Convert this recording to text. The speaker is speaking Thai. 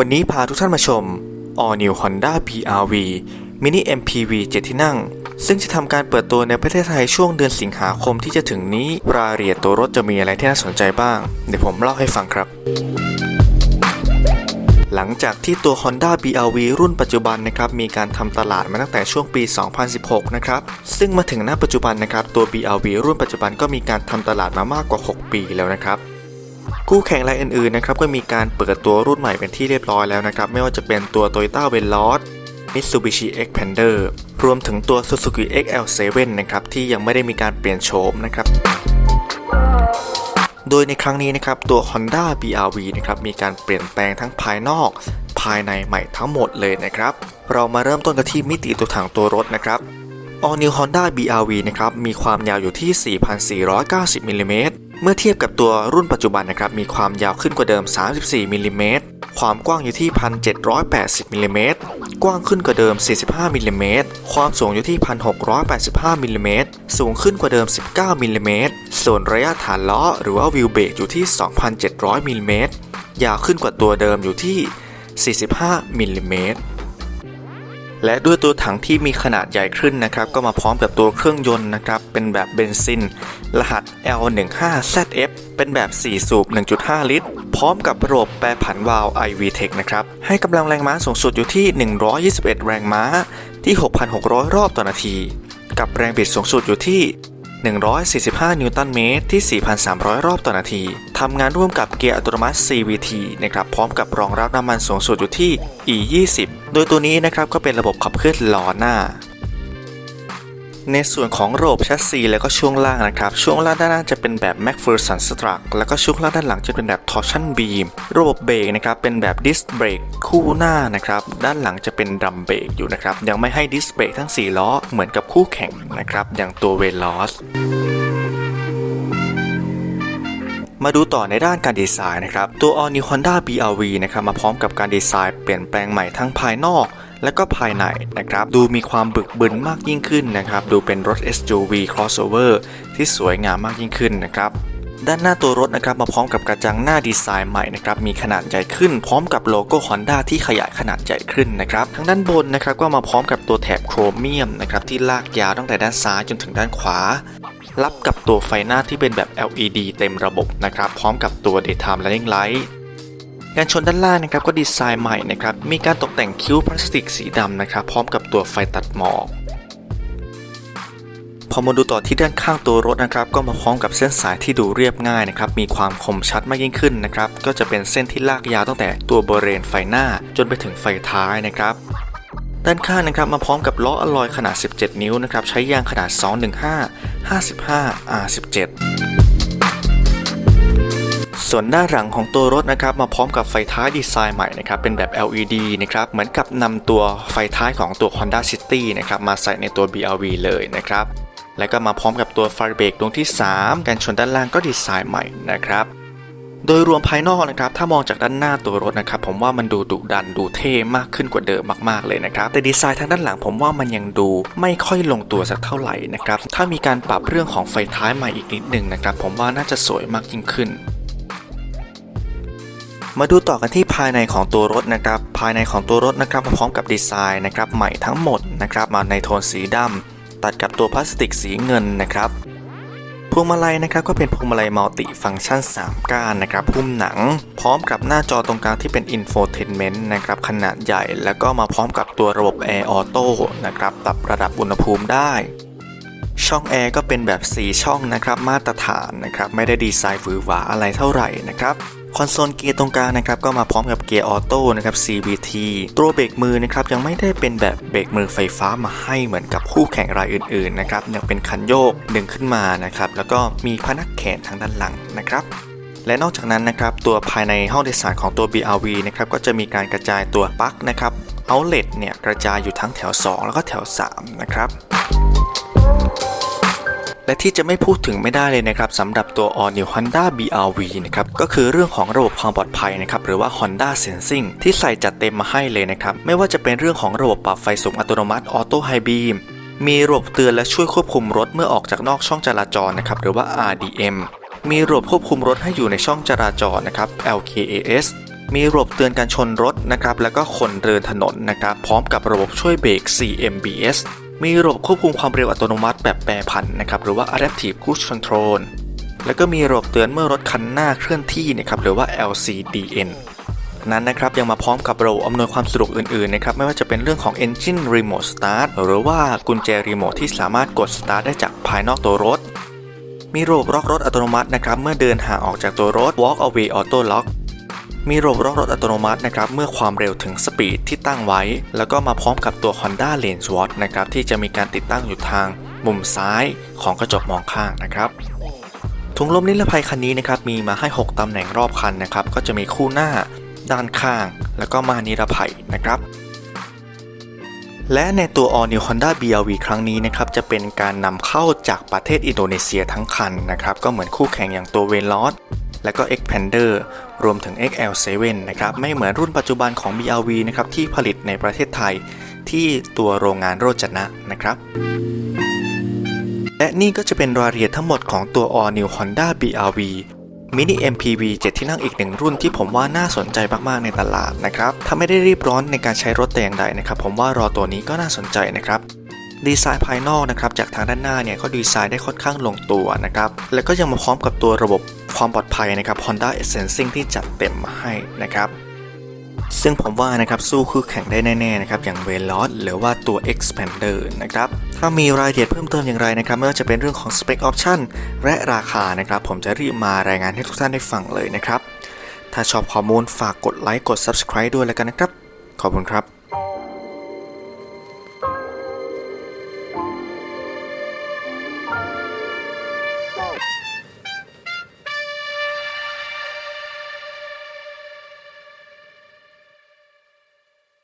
วันนี้พาทุกท่านมาชม All New Honda PRV Mini MPV 7 ที่นั่ง ซึ่งจะทำการเปิดตัวในประเทศไทยช่วงเดือนสิงหาคมที่จะถึงนี้ รายละเอียดตัวรถจะมีอะไรที่น่าสนใจบ้าง เดี๋ยวผมเล่าให้ฟังครับ หลังจากที่ตัว Honda BRV รุ่นปัจจุบันนะครับมีการทำตลาดมาตั้งแต่ช่วงปี 2016 นะครับ ซึ่งมาถึงณปัจจุบันนะครับตัว BRV รุ่นปัจจุบันก็มีการทำตลาดมามากกว่า 6 ปีแล้วนะครับ คู่แข่งรายอื่นๆนะครับก็มีการเปิดตัวรุ่นใหม่เป็นที่เรียบร้อยแล้วนะครับ ไม่ว่าจะเป็นตัว Toyota Veloz Mitsubishi Xpander รวมถึงตัว Suzuki XL7 นะครับที่ยังไม่ได้มีการเปลี่ยนโฉมนะครับโดยในครั้งนี้นะครับตัว Honda BRV นะครับมีการเปลี่ยนแปลงทั้งภายนอก ภายในใหม่ทั้งหมดเลยนะครับ เรามาเริ่มต้นกันที่มิติตัวถังตัวรถนะครับ All New Honda BRV นะครับมีความยาวอยู่ที่ 4,490มิลลิเมตร เมื่อเทียบกับตัวรุ่นปัจจุบันนะครับมีความยาวขึ้นกว่าเดิม 34มิลลิเมตรความกว้างอยู่ที่ 1,780มิลลิเมตรกว้างขึ้นกว่าเดิม 45มิลลิเมตรความสูงอยู่ที่ 1,685มิลลิเมตรสูงขึ้นกว่าเดิม 19มิลลิเมตรส่วนระยะฐานล้อหรือว่าวิวเบรกอยู่ที่ 2,700มิลลิเมตรยาวขึ้นกว่าตัวเดิมอยู่ที่ 45มิลลิเมตร และด้วยตัวถังที่มีขนาดใหญ่ขึ้นนะครับก็มาพร้อมกับตัวเครื่องยนต์นะครับเป็นแบบเบนซิน รหัส L15ZF เป็นแบบ 4 สูบ 1.5 ลิตร พร้อมกับระบบแปรผันวาล์ว iVTEC นะครับให้กำลังแรงม้าสูงสุดอยู่ที่ 121 แรงม้าที่ 6,600 รอบต่อนาที กับแรงบิดสูงสุดอยู่ที่ 145 นิวตันเมตรที่ 4,300 รอบต่อนาที ทำงานร่วมกับเกียร์อัตโนมัติ CVT นะครับ พร้อมกับรองรับน้ำมันสูงสุดอยู่ที่ E20 โดยตัวนี้นะครับก็เป็นระบบขับเคลื่อนล้อหน้า ในส่วนของระบบแชสซีแล้วก็ช่วงล่างนะครับ ช่วงล่างด้านหน้าจะเป็นแบบ MacPherson Struck แล้วก็ช่วงล่างด้านหลังจะเป็นแบบ Torsion Beam ระบบเบรกนะครับเป็นแบบ Disc Brake คู่หน้านะครับ ด้านหลังจะเป็นดรัมเบรกอยู่นะครับ ยังไม่ให้ Disc Brake ทั้ง 4 ล้อเหมือนกับคู่แข่งนะครับ อย่างตัว Veloz มาดูต่อในด้านการดีไซน์นะครับ ตัว All New Honda BRV นะครับมาพร้อมกับการดีไซน์เปลี่ยนแปลงใหม่ทั้งภายนอก และก็ภายในนะครับ ดูมีความบึกบึนมากยิ่งขึ้นนะครับ ดูเป็นรถ SUV crossover ที่สวยงามมากยิ่งขึ้นนะครับด้านหน้าตัวรถนะครับมาพร้อมกับกระจังหน้าดีไซน์ใหม่นะครับมีขนาดใหญ่ขึ้น พร้อมกับโลโก้ Honda ที่ขยายขนาดใหญ่ขึ้นนะครับทางด้านบนนะครับก็มาพร้อมกับตัวแถบโครเมียมนะครับที่ลากยาวตั้งแต่ด้านซ้ายจนถึงด้านขวา รับกับตัวไฟหน้าที่เป็นแบบ LED เต็มระบบนะครับพร้อมกับตัว Daytime Running Light การชนด้านล่างนะครับก็ดีไซน์ใหม่นะครับ มีการตกแต่งคิ้วพลาสติกสีดำนะครับ พร้อมกับตัวไฟตัดหมอกพอมาดูต่อที่ด้านข้างตัวรถนะครับ ก็มาพร้อมกับเส้นสายที่ดูเรียบง่ายนะครับ มีความคมชัดมากยิ่งขึ้นนะครับ ก็จะเป็นเส้นที่ลากยาวตั้งแต่ตัวบริเวณไฟหน้าจนไปถึงไฟท้ายนะครับ ด้านข้างนะครับมาพร้อมกับล้ออลลอยขนาด 17 นิ้วนะครับ ใช้ยางขนาด 215 55 R17 ส่วนด้านหลังของตัวรถนะครับมาพร้อมกับไฟท้ายดีไซน์ใหม่นะครับเป็นแบบ LED นะครับเหมือนกับนำตัวไฟท้ายของตัว Honda City นะครับมาใส่ในตัว BRV เลยนะครับและก็มาพร้อมกับตัวไฟเบรกดวงที่ 3 การชนด้านล่างก็ดีไซน์ใหม่นะครับโดยรวมภายนอกนะครับถ้ามองจากด้านหน้าตัวรถนะครับผมว่ามันดูดุดันดูเท่มากขึ้นกว่าเดิมมากๆเลยนะครับแต่ดีไซน์ทางด้านหลังผมว่ามันยังดูไม่ค่อยลงตัวสักเท่าไหร่นะครับถ้ามีการปรับเรื่องของไฟท้ายใหม่อีกนิดหนึ่งนะครับผมว่าน่าจะสวยมากยิ่งขึ้น มาดูต่อกันที่ภายในของตัวรถนะครับ ภายในของตัวรถนะครับมาพร้อมกับดีไซน์นะครับใหม่ทั้งหมดนะครับมาในโทนสีดำตัดกับตัวพลาสติกสีเงินนะครับพวงมาลัยนะครับก็เป็นพวงมาลัยมัลติฟังก์ชัน 3 ก้านนะครับหุ้มหนัง พร้อมกับหน้าจอตรงกลางที่เป็น Infotainment นะครับขนาดใหญ่ แล้วก็มาพร้อมกับตัวระบบ Air Auto นะครับปรับระดับอุณหภูมิได้ช่องแอร์ก็เป็นแบบ 4 ช่องนะครับมาตรฐานนะครับไม่ได้ดีไซน์หวือหวาอะไรเท่าไหร่นะครับ คอนโซลเกียร์ตรงกลางนะครับก็มาพร้อมกับเกียร์ออโต้นะครับ CVT ตัวเบรกมือนะครับยังไม่ได้เป็นแบบเบรกมือไฟฟ้ามาให้เหมือนกับคู่แข่งรายอื่นๆนะครับยังเป็นคันโยกดึงขึ้นมานะครับแล้วก็มีพนักแขนทางด้านหลังนะครับและนอกจากนั้นนะครับตัวภายในห้องโดยสารของตัว BRV นะครับก็จะมีการกระจายตัวปลั๊กนะครับ outlet เนี่ยกระจายอยู่ทั้งแถว 2 แล้วก็แถว 3 นะครับ และที่จะไม่พูดถึงไม่ได้เลยนะครับสำหรับตัว All New Honda BRV นะครับก็คือเรื่องของระบบความปลอดภัยนะครับหรือว่า Honda Sensing ที่ใส่จัดเต็มมาให้เลยนะครับไม่ว่าจะเป็นเรื่องของระบบปรับไฟสูงอัตโนมัติ Auto High Beam มีระบบเตือนและช่วยควบคุมรถเมื่อออกจากนอกช่องจราจรนะครับหรือว่า RDM มีระบบควบคุมรถให้อยู่ในช่องจราจรนะครับ LKAS มีระบบเตือนการชนรถนะครับแล้วก็คนเดินถนนนะครับพร้อมกับระบบช่วยเบรก CMBS มีระบบควบคุมความเร็วอัตโนมัติแบบแปรผันนะครับหรือว่า Adaptive Cruise Control แล้วก็มีระบบเตือนเมื่อรถคันหน้าเคลื่อนที่นะครับหรือว่า LCDN นั้นนะครับยังมาพร้อมกับระบบอำนวยความสะดวกอื่นๆนะครับไม่ว่าจะเป็นเรื่องของ Engine Remote Start หรือว่ากุญแจรีโมทที่สามารถกด Start ได้จากภายนอกตัวรถ มีระบบล็อกรถอัตโนมัตินะครับเมื่อเดินห่างออกจากตัวรถ Walk Away Auto Lock มีระบบล็อกรถอัตโนมัตินะครับเมื่อความเร็วถึงสปีดที่ตั้งไว้ แล้วก็มาพร้อมกับตัว Honda Lane Watch นะครับที่จะมีการติดตั้งอยู่ทางมุมซ้ายของกระจกมองข้างนะครับถุงลมนิรภัยคันนี้นะครับมีมาให้ 6ตำแหน่งรอบคันนะครับก็จะมีคู่หน้า ด้านข้าง แล้วก็มานิรภัยนะครับและในตัว All New Honda BRV ครั้งนี้นะครับจะเป็นการนำเข้าจากประเทศอินโดนีเซียทั้งคันนะครับก็เหมือนคู่แข่งอย่างตัว v e l o s และก็ Xpander รวมถึง XL7 นะครับ ไม่เหมือนรุ่นปัจจุบันของ BRV นะครับที่ผลิตในประเทศไทยที่ตัวโรงงานโรจนะนะครับและนี่ก็จะเป็นรายละเอียดทั้งหมดของตัว All New Honda BRV Mini MPV 7 ที่นั่งอีกหนึ่งรุ่นที่ผมว่าน่าสนใจมากๆในตลาดนะครับ ถ้าไม่ได้รีบร้อนในการใช้รถแต่อย่างใดนะครับ ผมว่ารอตัวนี้ก็น่าสนใจนะครับ ดีไซน์ภายนอกนะครับจากทางด้านหน้าเนี่ยก็ดีไซน์ได้ค่อนข้างลงตัวนะครับ แล้วก็ยังมาพร้อมกับตัวระบบ ความปลอดภัยนะครับ Honda Sensing ที่จัดเต็มมาให้นะครับซึ่งผมว่านะครับสู้คู่แข่งได้แน่ๆนะครับอย่าง v e l o s หรือว่าตัว Expander นะครับถ้ามีรายละเอียดเพิ่มเติมอย่างไรนะครับไม่ว่าจะเป็นเรื่องของ Spec Option และราคานะครับ ผมจะรีบมารายงานให้ทุกท่านได้ฟังเลยนะครับ ถ้าชอบข้อมูลฝากกดไลค์กด Subscribe ด้วยแล้วกันนะครับ ขอบคุณครับ